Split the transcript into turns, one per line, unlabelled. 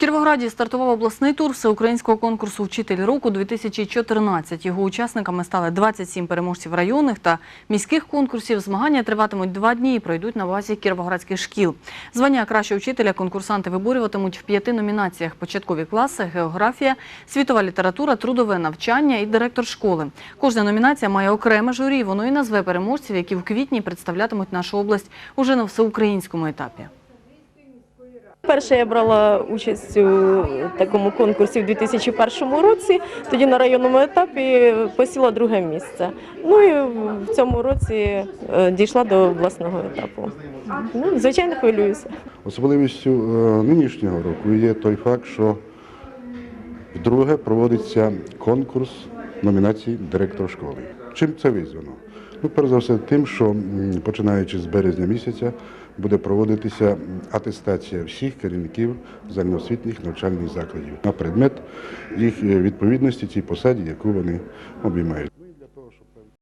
Кіровограді стартував обласний тур всеукраїнського конкурсу «Вчитель року 2014». Його учасниками стали 27 переможців районних та міських конкурсів. Змагання триватимуть два дні і пройдуть на базі кіровоградських шкіл. Звання кращого вчителя конкурсанти виборюватимуть в п'яти номінаціях: початкові класи, географія, світова література, трудове навчання і директор школи. Кожна номінація має окреме журі. Воно і назве переможців, які в квітні представлятимуть нашу область уже на всеукраїнському етапі.
Перше я брала участь у такому конкурсі в 2001 році. Тоді на районному етапі посіла друге місце. Ну і в цьому році е, дійшла до обласного етапу. Ну, звичайно, хвилююся.
Особливістю е, нинішнього року є той факт, що вдруге проводиться конкурс номінацій директор школи. Чим це визвано? Ну, перш за все, тим, що починаючи з березня місяця буде проводитися атестація всіх керівників загальноосвітніх навчальних закладів на предмет їх е, відповідності цій посаді, яку вони обіймають.